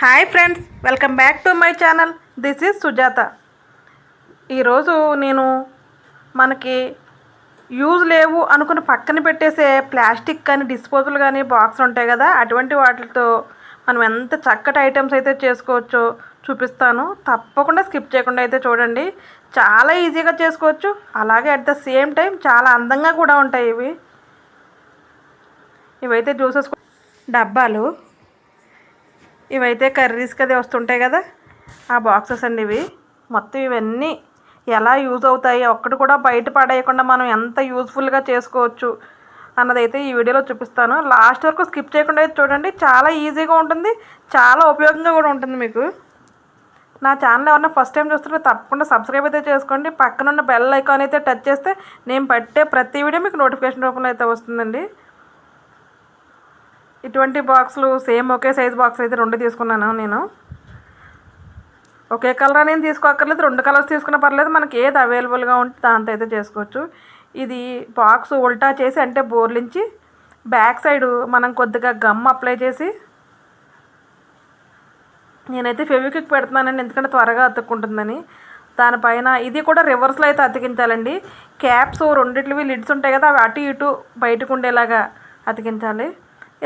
Hi friends welcome back to my channel. This is Sujatha. ఈరోజు నేను మనకి use లేవు అనుకుని పక్కన పెట్టేసే ప్లాస్టిక్ కానీ డిస్పోజల్ కానీ బాక్స్ ఉంటాయి కదా అటువంటి వాటితో మనం ఎంత చక్కటి ఐటమ్స్ అయితే చేసుకోవచ్చో చూపిస్తాను. తప్పకుండా స్కిప్ చేయకుండా అయితే చూడండి. చాలా ఈజీగా చేసుకోవచ్చు. అలాగే అట్ ద సేమ్ టైం చాలా అందంగా కూడా ఉంటాయి ఇవి. ఇవైతే జ్యూసెస్ డబ్బాలు. ఇవైతే కర్రీస్కి అది వస్తుంటాయి కదా. ఆ బాక్సెస్ అండి ఇవి. మొత్తం ఇవన్నీ ఎలా యూజ్ అవుతాయి ఒక్కటి కూడా బయట పడేయకుండా మనం ఎంత యూజ్ఫుల్గా చేసుకోవచ్చు అన్నదైతే ఈ వీడియోలో చూపిస్తాను. లాస్ట్ వరకు స్కిప్ చేయకుండా అయితే చూడండి. చాలా ఈజీగా ఉంటుంది. చాలా ఉపయోగంగా కూడా ఉంటుంది మీకు. నా ఛానల్ ఎవరన్నా ఫస్ట్ టైం చూస్తుంటే తప్పకుండా సబ్స్క్రైబ్ అయితే చేసుకోండి. పక్కనున్న బెల్ ఐకాన్ అయితే టచ్ చేస్తే నేను పట్టే ప్రతి వీడియో మీకు నోటిఫికేషన్ రూపంలో అయితే వస్తుందండి. ఇటువంటి బాక్సులు సేమ్ ఒకే సైజ్ బాక్స్ అయితే రెండు తీసుకున్నాను నేను. ఒకే కలర్ అనేది తీసుకోక్కర్లేదు రెండు కలర్స్ తీసుకున్న పర్లేదు మనకి ఏది అవైలబుల్గా ఉంటే దాంతో అయితే చేసుకోవచ్చు. ఇది బాక్స్ ఉల్టా చేసి అంటే బోర్లించి బ్యాక్ సైడ్ మనం కొద్దిగా గమ్ అప్లై చేసి నేనైతే ఫెవిక్విక్ పెడుతున్నానండి ఎందుకంటే త్వరగా అతుక్కుంటుందని. దానిపైన ఇది కూడా రివర్స్లో అయితే అతికించాలండి. క్యాప్స్ రెండిట్లవి లిడ్స్ ఉంటాయి కదా అవి అటు ఇటు బయటకు ఉండేలాగా అతికించాలి.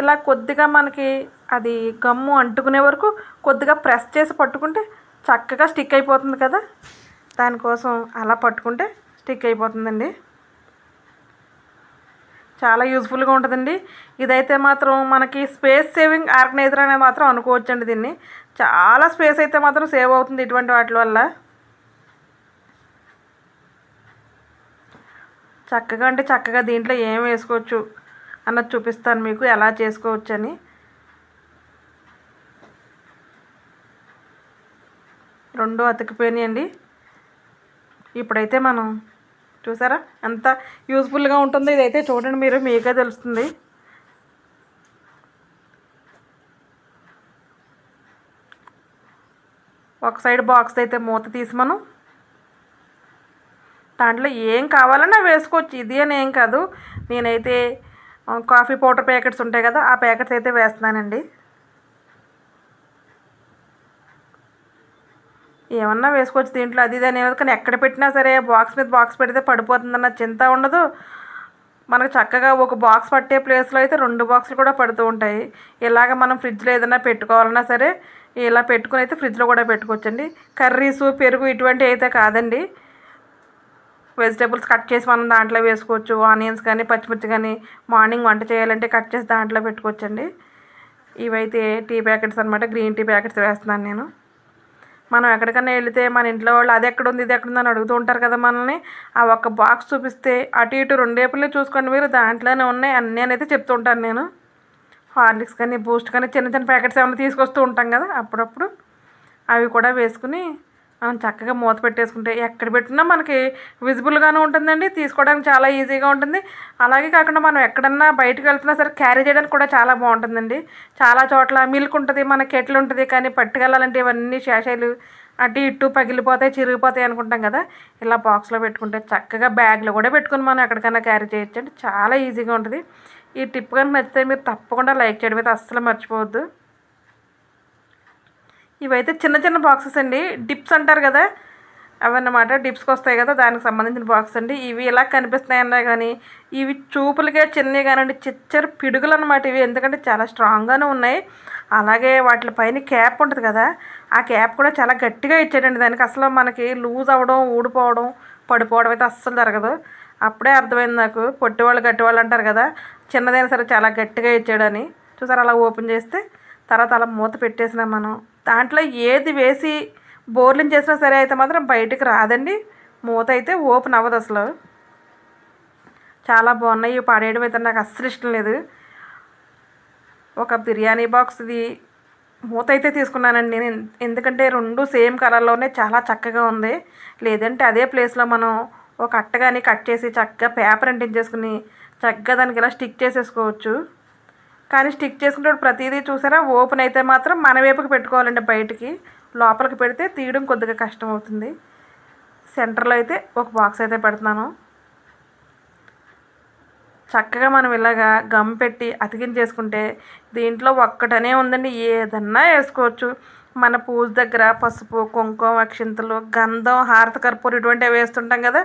ఇలా కొద్దిగా మనకి అది గమ్ము అంటుకునే వరకు కొద్దిగా ప్రెస్ చేసి పట్టుకుంటే చక్కగా స్టిక్ అయిపోతుంది కదా. దానికోసం అలా పట్టుకుంటే స్టిక్ అయిపోతుందండి. చాలా యూజ్ఫుల్గా ఉంటుందండి. ఇదైతే మాత్రం మనకి స్పేస్ సేవింగ్ ఆర్గనైజర్ అనేది మాత్రం అనుకోవచ్చండి దీన్ని. చాలా స్పేస్ అయితే మాత్రం సేవ్ అవుతుంది ఇటువంటి వాటి వల్ల. చక్కగా అంటే చక్కగా దీంట్లో ఏం వేసుకోవచ్చు? అన్నది చూపిస్తాను మీకు ఎలా చేసుకోవచ్చని. అని రెండు అతికిపోయినాయండి ఇప్పుడైతే మనం చూసారా ఎంత యూస్ఫుల్గా ఉంటుందో ఇదైతే చూడండి మీరు మీకే తెలుస్తుంది. ఒక సైడ్ బాక్స్ అయితే మూత తీసి మనం దాంట్లో ఏం కావాలన్నా వేసుకోవచ్చు. ఇది అని ఏం కాదు. నేనైతే కాఫీ పౌడర్ ప్యాకెట్స్ ఉంటాయి కదా ఆ ప్యాకెట్స్ అయితే వేస్తున్నానండి. ఏమన్నా వేసుకోవచ్చు దీంట్లో అది ఇది కానీ ఎక్కడ పెట్టినా సరే బాక్స్ మీద బాక్స్ పెడితే పడిపోతుందన్న చింత ఉండదు. మనకు చక్కగా ఒక బాక్స్ పట్టే ప్లేస్లో అయితే రెండు బాక్సులు కూడా పడుతూ ఉంటాయి. ఇలాగ మనం ఫ్రిడ్జ్లో ఏదైనా పెట్టుకోవాలన్నా సరే ఇలా పెట్టుకుని అయితే ఫ్రిడ్జ్లో కూడా పెట్టుకోవచ్చండి. కర్రీసు పెరుగు ఇటువంటి అయితే కాదండి. వెజిటేబుల్స్ కట్ చేసి మనం దాంట్లో వేసుకోవచ్చు ఆనియన్స్ కానీ పచ్చిమిర్చి కానీ మార్నింగ్ వంట చేయాలంటే కట్ చేసి దాంట్లో పెట్టుకోవచ్చండి. ఇవైతే టీ ప్యాకెట్స్ అనమాట గ్రీన్ టీ ప్యాకెట్స్ వేస్తున్నాను నేను. మనం ఎక్కడికైనా వెళితే మన ఇంట్లో వాళ్ళు అది ఎక్కడ ఉంది ఇది ఎక్కడ అని అడుగుతూ ఉంటారు కదా మనల్ని. ఆ ఒక్క బాక్స్ చూపిస్తే అటు ఇటు రెండేపులే చూసుకోండి మీరు దాంట్లోనే ఉన్నాయి అన్నీ అనేది చెప్తూ ఉంటాను నేను. హార్లిక్స్ కానీ బూస్ట్ కానీ చిన్న చిన్న ప్యాకెట్స్ ఏమైనా తీసుకొస్తూ ఉంటాం కదా అప్పుడప్పుడు. అవి కూడా వేసుకుని మనం చక్కగా మూత పెట్టేసుకుంటే ఎక్కడ పెట్టినా మనకి విజిబుల్గానే ఉంటుందండి. తీసుకోవడానికి చాలా ఈజీగా ఉంటుంది. అలాగే కాకుండా మనం ఎక్కడన్నా బయటకు వెళ్తున్నా సరే క్యారీ చేయడానికి కూడా చాలా బాగుంటుందండి. చాలా చోట్ల మిల్క్ ఉంటుంది మన కెట్లు ఉంటుంది కానీ పట్టుకెళ్ళాలంటే ఇవన్నీ శేషాలు అటు ఇటు పగిలిపోతాయి చిరిగిపోతాయి అనుకుంటాం కదా. ఇలా బాక్స్లో పెట్టుకుంటే చక్కగా బ్యాగ్లో కూడా పెట్టుకుని మనం ఎక్కడికైనా క్యారీ చేయొచ్చండి. చాలా ఈజీగా ఉంటుంది. ఈ టిప్ కనుక నచ్చితే మీరు తప్పకుండా లైక్ చేయడం అయితే అస్సలు మర్చిపోవద్దు. ఇవైతే చిన్న చిన్న బాక్సెస్ అండి. డిప్స్ అంటారు కదా అవన్నమాట. డిప్స్కి వస్తాయి కదా దానికి సంబంధించిన బాక్స్ అండి. ఇవి ఇలా కనిపిస్తున్నాయి అన్నా కానీ ఇవి చూపులుగా చిన్నవి కానివ్వండి చిచ్చర పిడుగులు అనమాట ఇవి. ఎందుకంటే చాలా స్ట్రాంగ్గానే ఉన్నాయి. అలాగే వాటి పైన క్యాప్ ఉంటుంది కదా ఆ క్యాప్ కూడా చాలా గట్టిగా ఇచ్చాడండి. దానికి అసలు మనకి లూజ్ అవ్వడం ఊడిపోవడం పడిపోవడం అయితే అస్సలు జరగదు. అప్పుడే అర్థమైంది నాకు. పొట్టివాళ్ళు గట్టివాళ్ళు అంటారు కదా చిన్నదైనా సరే చాలా గట్టిగా ఇచ్చాడని. చూసారు అలా ఓపెన్ చేస్తే తర్వాత అలా మూత పెట్టేసినాం మనం. దాంట్లో ఏది వేసి బోర్లింగ్ చేసినా సరే అయితే మాత్రం బయటకు రాదండి. మూత అయితే ఓపెన్ అవ్వదు అసలు. చాలా బాగున్నాయి. ఇవి పాడేయడం అయితే నాకు అస్సలు ఇష్టం లేదు. ఒక బిర్యానీ బాక్స్ది మూత అయితే తీసుకున్నానండి నేను. ఎందుకంటే రెండు సేమ్ కలర్లోనే చాలా చక్కగా ఉంది. లేదంటే అదే ప్లేస్లో మనం ఒక అట్టగాని కట్ చేసి చక్కగా పేపర్ అంటించేసుకుని చక్కగా దానికి ఇలా స్టిక్ చేసేసుకోవచ్చు. కానీ స్టిక్ చేసుకునేటప్పుడు ప్రతిదీ చూసారా? ఓపెన్ అయితే మాత్రం మన వైపుకి పెట్టుకోవాలండి బయటికి. లోపలికి పెడితే తీయడం కొద్దిగా కష్టం అవుతుంది సెంటర్లో అయితే ఒక బాక్స్ అయితే పెడుతున్నాను. చక్కగా మనం ఇలాగా గమ్ పెట్టి అతికించేసుకుంటే దీంట్లో ఒక్కటనే ఉందండి. ఏదన్నా వేసుకోవచ్చు. మన పూజ దగ్గర పసుపు కుంకుమ అక్షింతలు గంధం హారత కర్పూరం ఇటువంటివి వేస్తుంటాం కదా.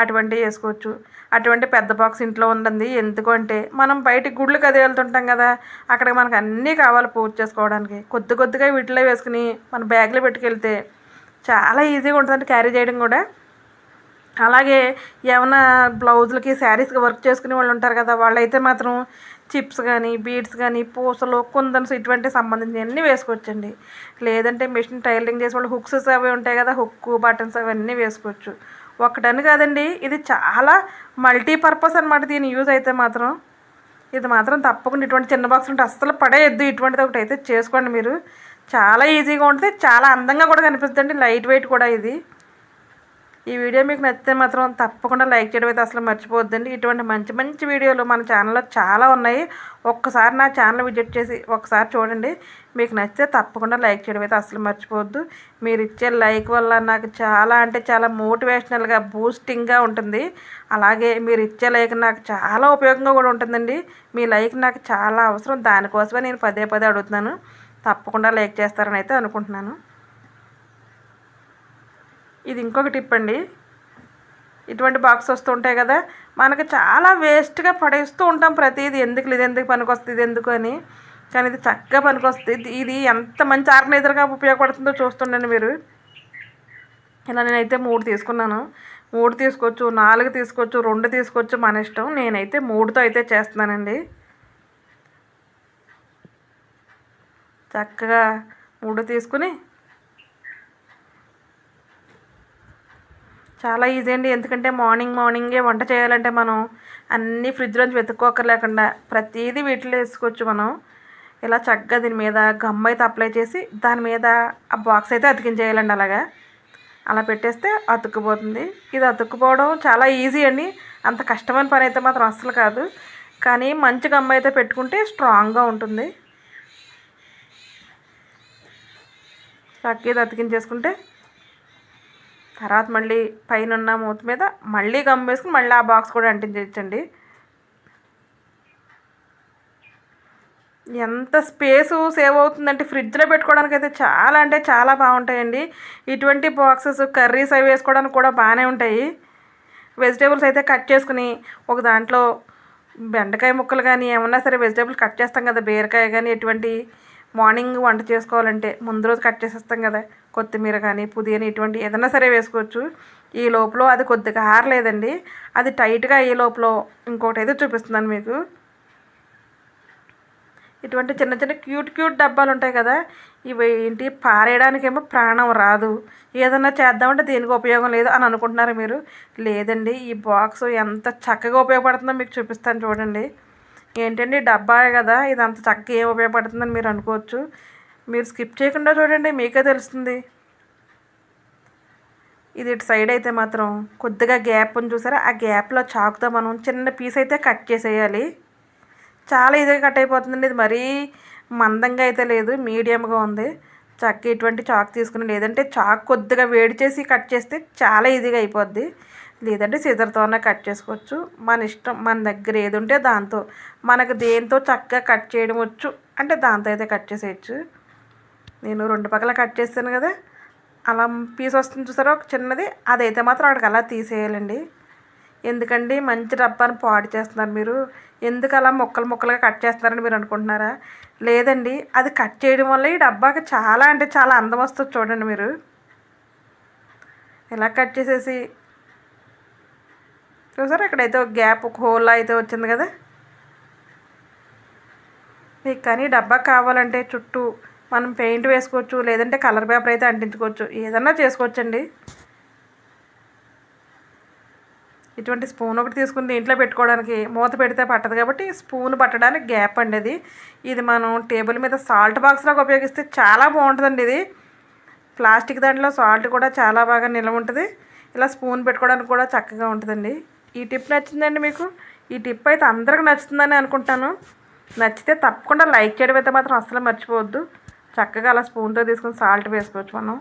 అటువంటివి వేసుకోవచ్చు. అటువంటి పెద్ద బాక్స్ ఇంట్లో ఉంటుంది ఎందుకంటే మనం బయట గుళ్ళకి అది వెళ్తుంటాం కదా. అక్కడ మనకు అన్నీ కావాలి పూజ చేసుకోవడానికి. కొద్ది కొద్దిగా వీటిలో వేసుకుని మన బ్యాగ్లో పెట్టుకెళ్తే చాలా ఈజీగా ఉంటుంది క్యారీ చేయడం కూడా. అలాగే ఏమైనా బ్లౌజులకి శారీస్కి వర్క్ చేసుకునే వాళ్ళు ఉంటారు కదా. వాళ్ళైతే మాత్రం చిప్స్ కానీ బీడ్స్ కానీ పూసలు కుందన్స్ ఇటువంటి సంబంధించినవన్నీ వేసుకోవచ్చండి. లేదంటే మిషన్ టైలరింగ్ చేసే వాళ్ళు హుక్స్ అవి ఉంటాయి కదా హుక్ బటన్స్ అవన్నీ వేసుకోవచ్చు. ఒకటని కాదండి ఇది చాలా మల్టీపర్పస్ అనమాట దీని యూజ్ అయితే మాత్రం. ఇది మాత్రం తప్పకుండా ఇటువంటి చిన్న బాక్స్ ఉంటే అస్సలు పడేయద్దు. ఇటువంటిది ఒకటి అయితే చేసుకోండి మీరు. చాలా ఈజీగా ఉంటుంది చాలా అందంగా కూడా కనిపిస్తుంది లైట్ వెయిట్ కూడా ఇది. ఈ వీడియో మీకు నచ్చితే మాత్రం తప్పకుండా లైక్ చేయడం అయితే అసలు మర్చిపోవద్దండి. ఇటువంటి మంచి మంచి వీడియోలు మన ఛానల్లో చాలా ఉన్నాయి. ఒక్కసారి నా ఛానల్ విజిట్ చేసి ఒకసారి చూడండి. మీకు నచ్చితే తప్పకుండా లైక్ చేయడం అయితే అసలు మర్చిపోవద్దు. మీరు ఇచ్చే లైక్ వల్ల నాకు చాలా అంటే చాలా మోటివేషనల్గా బూస్టింగ్గా ఉంటుంది. అలాగే మీరు ఇచ్చే లైక్ నాకు చాలా ఉపయోగంగా కూడా ఉంటుందండి. మీ లైక్ నాకు చాలా అవసరం. దానికోసమే నేను పదే పదే అడుగుతున్నాను. తప్పకుండా లైక్ చేస్తారని అయితే అనుకుంటున్నాను. ఇది ఇంకొక టిప్ అండి. ఇటువంటి బాక్స్ వస్తుంటాయి కదా మనకు చాలా వేస్ట్గా పడేస్తూ ఉంటాం ప్రతిదీ. ఎందుకు ఇది ఎందుకు పనికొస్తుంది ఇది ఎందుకు అని. కానీ ఇది చక్కగా పనికొస్తుంది. ఇది ఎంత మంచి ఆర్గనైజర్గా ఉపయోగపడుతుందో చూస్తుండండి మీరు. ఇలా నేనైతే మూడు తీసుకున్నాను. మూడు తీసుకోవచ్చు నాలుగు తీసుకోవచ్చు రెండు తీసుకోవచ్చు మన ఇష్టం. నేనైతే మూడుతో అయితే చేస్తున్నానండి. చక్కగా మూడు తీసుకుని చాలా ఈజీ అండి. ఎందుకంటే మార్నింగ్ మార్నింగే వంట చేయాలంటే మనం అన్నీ ఫ్రిడ్జ్లోంచి వెతుక్కోకర్లేకుండా ప్రతిదీ వీటిలో వేసుకోవచ్చు మనం. ఇలా చక్కగా దీని మీద గమ్ అయితే అప్లై చేసి దాని మీద ఆ బాక్స్ అయితే అతికించేయాలండి అలాగా. అలా పెట్టేస్తే అతుక్కుపోతుంది. ఇది అతుక్కుపోవడం చాలా ఈజీ అండి. అంత కష్టమైన పని అయితే మాత్రం అస్సలు కాదు. కానీ మంచి గమ్ అయితే పెట్టుకుంటే స్ట్రాంగ్గా ఉంటుంది. చక్కగా ఇది అతికించేసుకుంటే తర్వాత మళ్ళీ పైన ఉన్న మూత మీద మళ్ళీ గమ్ వేసుకుని మళ్ళీ ఆ బాక్స్ కూడా అంటించండి ఎంత స్పేసు సేవ్ అవుతుందంటే ఫ్రిడ్జ్లో పెట్టుకోవడానికి అయితే చాలా అంటే చాలా బాగుంటాయండి. ఇటువంటి బాక్సెస్ కర్రీస్ అవి వేసుకోవడానికి కూడా బాగానే ఉంటాయి. వెజిటేబుల్స్ అయితే కట్ చేసుకుని ఒక దాంట్లో బెండకాయ ముక్కలు కానీ ఏమన్నా సరే వెజిటేబుల్స్ కట్ చేస్తాం కదా బీరకాయ కానీ ఎటువంటి మార్నింగ్ వంట చేసుకోవాలంటే ముందు రోజు కట్ చేసేస్తాం కదా. కొత్తిమీర కానీ పుదీనా ఇటువంటి ఏదైనా సరే వేసుకోవచ్చు. ఈ లోపల అది కొద్దిగా ఆరలేదండి. అది టైట్గా ఈ లోపల ఇంకోటి అయితే చూపిస్తున్నాను మీకు. ఇటువంటి చిన్న చిన్న క్యూట్ క్యూట్ డబ్బాలు ఉంటాయి కదా ఇవి ఏంటి? పారేయడానికేమో ప్రాణం రాదు. ఏదన్నా చేద్దామంటే దేనికి ఉపయోగం లేదు అని అనుకుంటున్నారు మీరు? లేదండి ఈ బాక్స్ ఎంత చక్కగా ఉపయోగపడుతుందో మీకు చూపిస్తాను చూడండి. ఏంటండి డబ్బాయే కదా ఇది అంత చక్కగా ఏం ఉపయోగపడుతుందని మీరు అనుకోవచ్చు. మీరు స్కిప్ చేయకుండా చూడండి మీకే తెలుస్తుంది. ఇది ఇటు సైడ్ అయితే మాత్రం కొద్దిగా గ్యాప్ ఉంది చూసారా? ఆ గ్యాప్లో చాకుతో మనం చిన్న పీస్ అయితే కట్ చేసేయాలి. చాలా ఇదిగా కట్ అయిపోతుందండి. ఇది మరీ మందంగా అయితే లేదు మీడియంగా ఉంది. చక్క ఇటువంటి చాక్ తీసుకుని లేదంటే చాక్ కొద్దిగా వేడి చేసి కట్ చేస్తే చాలా ఈజీగా అయిపోద్ది. లేదంటే సిజర్తోనే కట్ చేసుకోవచ్చు. మన ఇష్టం మన దగ్గర ఏది ఉంటే దాంతో. మనకు దేంతో చక్కగా కట్ చేయడం వచ్చు. అంటే దాంతో అయితే కట్ చేసేయచ్చు. నేను రెండు పక్కల కట్ చేస్తాను కదా. అలా పీస్ వస్తుంది చూసారా? ఒక చిన్నది. అదైతే మాత్రం అక్కడికి అలా తీసేయాలండి. ఎందుకండి? మంచి డబ్బాని పాడు చేస్తున్నారు మీరు. ఎందుకు అలా ముక్కలు ముక్కలుగా కట్ చేస్తున్నారని మీరు అనుకుంటున్నారా? లేదండి. అది కట్ చేయడం వల్ల ఈ డబ్బాకి చాలా అంటే చాలా అందం వస్తుంది చూడండి మీరు. ఇలా కట్ చేసేసి చూసారా ఇక్కడైతే ఒక గ్యాప్ ఒక హోల్ అయితే వచ్చింది కదా? మీకు కానీ డబ్బా కావాలంటే చుట్టూ మనం పెయింట్ వేసుకోవచ్చు లేదంటే కలర్ పేపర్ అయితే అంటించుకోవచ్చు. ఏదన్నా చేసుకోవచ్చండి. ఇటువంటి స్పూన్ ఒకటి తీసుకుని దీంట్లో పెట్టుకోవడానికి మూత పెడితే పట్టదు కాబట్టి స్పూన్ పట్టడానికి గ్యాప్ అండి ఇది ఇది మనం టేబుల్ మీద సాల్ట్ బాక్స్లాగా ఉపయోగిస్తే చాలా బాగుంటుందండి ఇది. ప్లాస్టిక్ దాంట్లో సాల్ట్ కూడా చాలా బాగా నిల్వ ఉంటుంది. ఇలా స్పూన్ పెట్టుకోవడానికి కూడా చక్కగా ఉంటుందండి. ఈ టిప్ నచ్చిందండి మీకు? ఈ టిప్ అయితే అందరికి నచ్చుతుందని అనుకుంటాను. నచ్చితే తప్పకుండా లైక్ చేయడం అయితే మాత్రం అస్సలు మర్చిపోవద్దు. చక్కగా అలా స్పూన్తో తీసుకుని సాల్ట్ వేసుకోవచ్చు మనం.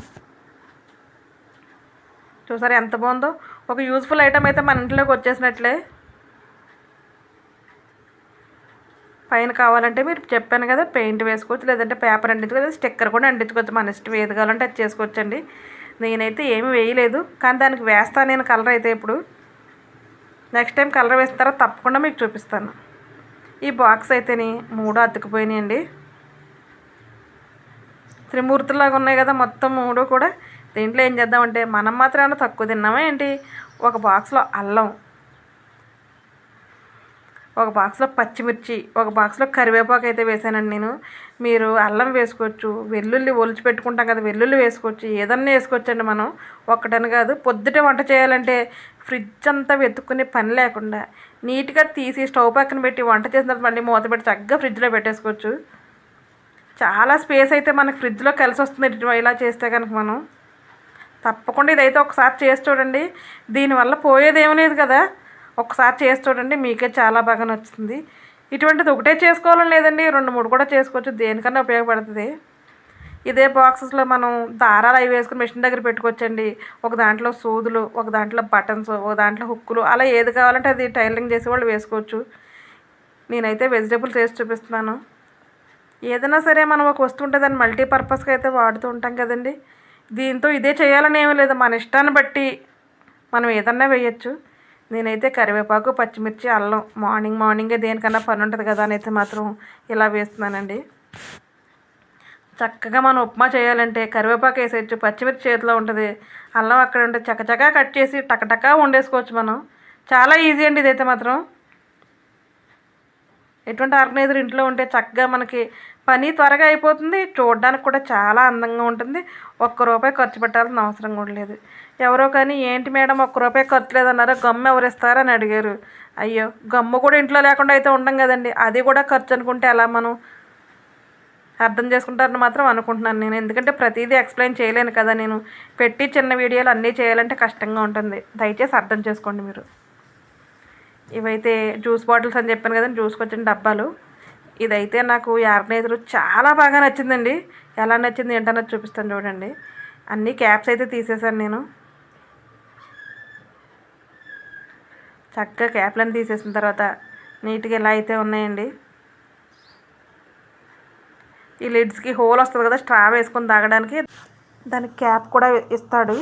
చూసారు ఎంత బాగుందో? ఒక యూస్ఫుల్ ఐటమ్ అయితే మన ఇంట్లోకి వచ్చేసినట్లే. పైన కావాలంటే మీరు చెప్పాను కదా పెయింట్ వేసుకోవచ్చు లేదంటే పేపర్ అంటించుకోవచ్చు స్టిక్కర్ కూడా అంటించుకోవచ్చు. మన ఇష్టం ఏది కావాలంటే అది చేసుకోవచ్చండి. నేనైతే ఏమి వేయలేదు కానీ దానికి వేస్తాను నేను కలర్ అయితే ఇప్పుడు. నెక్స్ట్ టైం కలర్ వేసిన తర్వాత తప్పకుండా మీకు చూపిస్తాను. ఈ బాక్స్ అయితేని మూడు అతుకుపోయినాయండి. త్రిమూర్తులాగా ఉన్నాయి కదా మొత్తం మూడు కూడా. దీంట్లో ఏం చేద్దామంటే మనం మాత్రం తక్కువ తిన్నామా ఏంటి? ఒక బాక్స్లో అల్లం. ఒక బాక్స్లో పచ్చిమిర్చి ఒక బాక్స్లో కరివేపాకు అయితే వేసానండి నేను. మీరు అల్లం వేసుకోవచ్చు వెల్లుల్లి ఒలిచి పెట్టుకుంటాం కదా వెల్లుల్లి వేసుకోవచ్చు ఏదన్నా వేసుకోవచ్చండి మనం. ఒక్కటని కాదు పొద్దుట వంట చేయాలంటే ఫ్రిడ్జ్ అంతా వెతుక్కునే పని లేకుండా నీట్గా తీసి స్టవ్ పక్కన పెట్టి వంట చేసిన తర్వాత మళ్ళీ మూత పెట్టి చక్కగా ఫ్రిడ్జ్లో పెట్టేసుకోవచ్చు. చాలా స్పేస్ అయితే మనకు ఫ్రిడ్జ్లో కలిసి వస్తుంది ఇలా చేస్తే కనుక మనం. తప్పకుండా ఇదైతే ఒకసారి చేసి చూడండి. దీనివల్ల పోయేది లేదు కదా. ఒకసారి చేసి చూడండి మీకే చాలా బాగా నచ్చుతుంది. ఇటువంటిది ఒకటే చేసుకోవాలని లేదండి రెండు మూడు కూడా చేసుకోవచ్చు దేనికన్నా ఉపయోగపడుతుంది. ఇదే బాక్సెస్లో మనం దారాలు అవి వేసుకుని మిషన్ దగ్గర పెట్టుకోవచ్చండి. ఒక దాంట్లో సూదులు ఒక దాంట్లో బటన్స్ ఒక దాంట్లో హుక్కులు అలా ఏది కావాలంటే అది టైలరింగ్ చేసేవాళ్ళు వేసుకోవచ్చు. నేనైతే వెజిటేబుల్స్ వేసి చూపిస్తున్నాను. ఏదైనా సరే మనం ఒక వస్తువు ఉంటే దాన్ని మల్టీపర్పస్గా అయితే వాడుతూ ఉంటాం కదండి. దీంతో ఇదే చేయాలని ఏమీ లేదు మన ఇష్టాన్ని బట్టి మనం ఏదన్నా వేయచ్చు. నేనైతే కరివేపాకు పచ్చిమిర్చి అల్లం. మార్నింగ్ మార్నింగే దేనికన్నా పని ఉంటుంది కదా అని అయితే మాత్రం ఇలా వేస్తున్నానండి. చక్కగా మనం ఉప్మా చేయాలంటే కరివేపాకు వేసేయచ్చు పచ్చిమిర్చి చేతిలో ఉంటుంది. అల్లం అక్కడ ఉంటే చకచకా కట్ చేసి టకటకా వండేసుకోవచ్చు మనం. చాలా ఈజీ అండి ఇదైతే మాత్రం. ఎటువంటి ఆర్గనైజర్ ఇంట్లో ఉంటే చక్కగా మనకి పని త్వరగా అయిపోతుంది. చూడడానికి కూడా చాలా అందంగా ఉంటుంది. ఒక్క రూపాయి ఖర్చు పెట్టాల్సిన అవసరం కూడా లేదు. ఎవరో కానీ ఏంటి మేడం ఒక్క రూపాయి ఖర్చు లేదన్నారో? గమ్ము ఎవరు ఇస్తారని అడిగారు. అయ్యో గమ్ము కూడా ఇంట్లో లేకుండా అయితే ఉండం కదండి. అది కూడా ఖర్చు అనుకుంటే ఎలా మనం అర్థం చేసుకుంటారని మాత్రం అనుకుంటున్నాను నేను. ఎందుకంటే ప్రతిదీ ఎక్స్ప్లెయిన్ చేయలేను కదా నేను. పెట్టి చిన్న వీడియోలు అన్నీ చేయాలంటే కష్టంగా ఉంటుంది. దయచేసి అర్థం చేసుకోండి మీరు. ఇవైతే జ్యూస్ బాటిల్స్ అని చెప్పాను కదండి జ్యూస్కి వచ్చిన డబ్బాలు. ఇదైతే నాకు ఈ ఆర్గనైజర్ చాలా బాగా నచ్చిందండి. ఎలా నచ్చింది ఏంటన్నది చూపిస్తాను చూడండి. అన్ని క్యాప్స్ అయితే తీసేసాను నేను. చక్కగా క్యాప్లను తీసేసిన తర్వాత నీట్గా ఎలా అయితే ఉన్నాయండి. ఈ లిడ్స్కి హోల్ వస్తుంది కదా స్ట్రా వేసుకొని తాగడానికి. దానికి క్యాప్ కూడా ఇస్తాడు.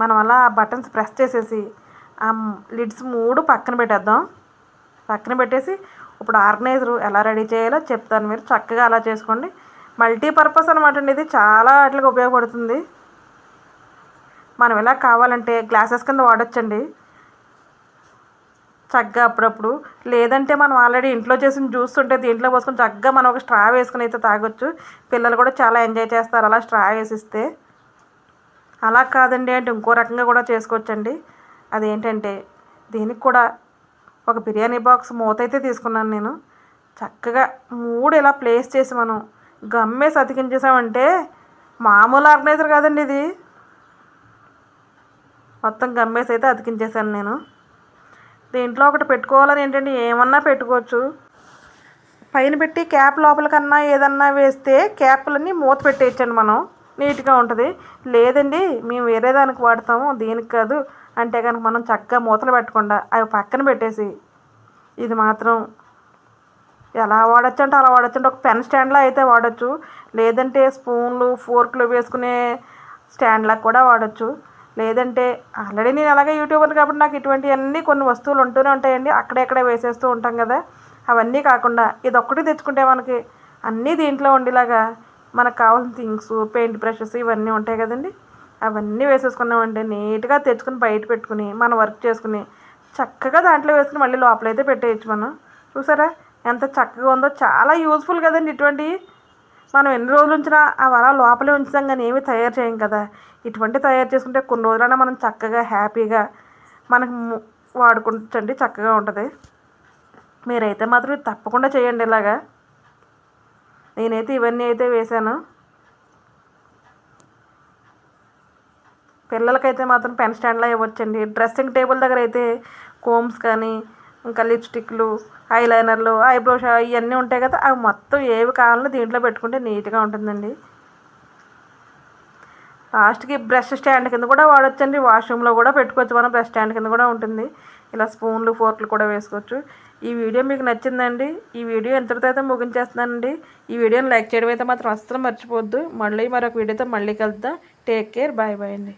మనం అలా బటన్స్ ప్రెస్ చేసేసి ఆ లిడ్స్ మూడు పక్కన పెట్టేద్దాం. పక్కన పెట్టేసి ఇప్పుడు ఆర్గనైజర్ ఎలా రెడీ చేయాలో చెప్తాను మీరు. చక్కగా అలా చేసుకోండి. మల్టీపర్పస్ అనమాట అండి ఇది. చాలా వాటికి ఉపయోగపడుతుంది. మనం ఎలా కావాలంటే గ్లాసెస్ కింద వాడచ్చండి. చక్కగా అప్పుడప్పుడు. లేదంటే మనం ఆల్రెడీ ఇంట్లో చేసిన జ్యూస్ ఉంటే దీంట్లో పోసుకొని చక్కగా మనం ఒక స్ట్రా వేసుకుని అయితే తాగొచ్చు. పిల్లలు కూడా చాలా ఎంజాయ్ చేస్తారు అలా స్ట్రా వేసిస్తే. అలా కాదండి అంటే ఇంకో రకంగా కూడా చేసుకోవచ్చండి. అదేంటంటే దీనికి కూడా ఒక బిర్యానీ బాక్స్ మూత అయితే తీసుకున్నాను నేను. చక్కగా మూడు ఇలా ప్లేస్ చేసి మనం గమ్మేసి అతికించేసామంటే మామూలు ఆర్గనైజర్ కాదండి ఇది. మొత్తం గమ్మేసి అయితే అతికించేసాను నేను. దీంట్లో ఒకటి పెట్టుకోవాలని ఏంటంటే ఏమన్నా పెట్టుకోవచ్చు. పైన పెట్టి క్యాప్ లోపల కన్నా ఏదన్నా వేస్తే క్యాప్లన్నీ మూత పెట్టేయచ్చండి మనం. నీట్గా ఉంటుంది. లేదండి మేము వేరే దానికి వాడతాము. దీనికి కాదు. అంటే కనుక మనం చక్కగా మూతలు పెట్టకుండా అవి పక్కన పెట్టేసి ఇది మాత్రం ఎలా వాడచ్చు అంటే అలా వాడచ్చు అంటే ఒక పెన్ స్టాండ్లో అయితే వాడచ్చు. లేదంటే స్పూన్లు ఫోర్క్లు వేసుకునే స్టాండ్లా కూడా వాడచ్చు. లేదంటే ఆల్రెడీ నేను అలాగే యూట్యూబర్ కాబట్టి నాకు ఇటువంటివన్నీ కొన్ని వస్తువులు ఉంటూనే ఉంటాయండి. అక్కడెక్కడే వేసేస్తూ ఉంటాం కదా. అవన్నీ కాకుండా ఇది ఒక్కటి తెచ్చుకుంటే మనకి అన్నీ దీంట్లో ఉండేలాగా మనకు కావాల్సిన థింగ్స్ పెయింట్ బ్రషెస్ ఇవన్నీ ఉంటాయి కదండి. అవన్నీ వేసేసుకున్నామంటే నీట్గా తెచ్చుకుని బయట పెట్టుకుని మనం వర్క్ చేసుకుని చక్కగా దాంట్లో వేసుకుని మళ్ళీ లోపలైతే పెట్టేయచ్చు మనం. చూసారా? ఎంత చక్కగా ఉందో చాలా యూజ్ఫుల్ కదండి ఇటువంటి. మనం ఎన్ని రోజులు ఉంచినా అవి అలా లోపలే ఉంచుతాం కానీ ఏమీ తయారు చేయం కదా. ఇటువంటి తయారు చేసుకుంటే కొన్ని రోజులైనా మనం చక్కగా హ్యాపీగా మనకు ము- వాడుకుంటండి చక్కగా ఉంటుంది. మీరైతే మాత్రం తప్పకుండా చేయండి ఇలాగా. నేనైతే ఇవన్నీ అయితే వేశాను పిల్లలకైతే మాత్రం పెన్ స్టాండ్లో ఇవ్వచ్చండి. డ్రెస్సింగ్ టేబుల్ దగ్గర అయితే కోమ్స్ కానీ ఇంకా లిప్స్టిక్లు ఐలైనర్లు ఐబ్రో ఇవన్నీ ఉంటాయి కదా అవి మొత్తం ఏవి కావాలన్నా దీంట్లో పెట్టుకుంటే నీట్గా ఉంటుందండి. లాస్ట్కి బ్రష్ స్టాండ్ కింద కూడా వాడొచ్చండి. వాష్రూమ్లో కూడా పెట్టుకోవచ్చు. మనం బ్రష్ స్టాండ్ కింద కూడా ఉంటుంది. ఇలా స్పూన్లు ఫోర్క్లు కూడా వేసుకోవచ్చు. ఈ వీడియో మీకు నచ్చిందండి. ఈ వీడియో ఎంతటితో అయితే ముగించేస్తున్నానండి. ఈ వీడియోని లైక్ చేయడం అయితే మాత్రం అస్సలు మర్చిపోవద్దు. మళ్ళీ మరొక వీడియోతో మళ్ళీ కలుద్దాం. Take care. బాయ్ బాయ్ అండి.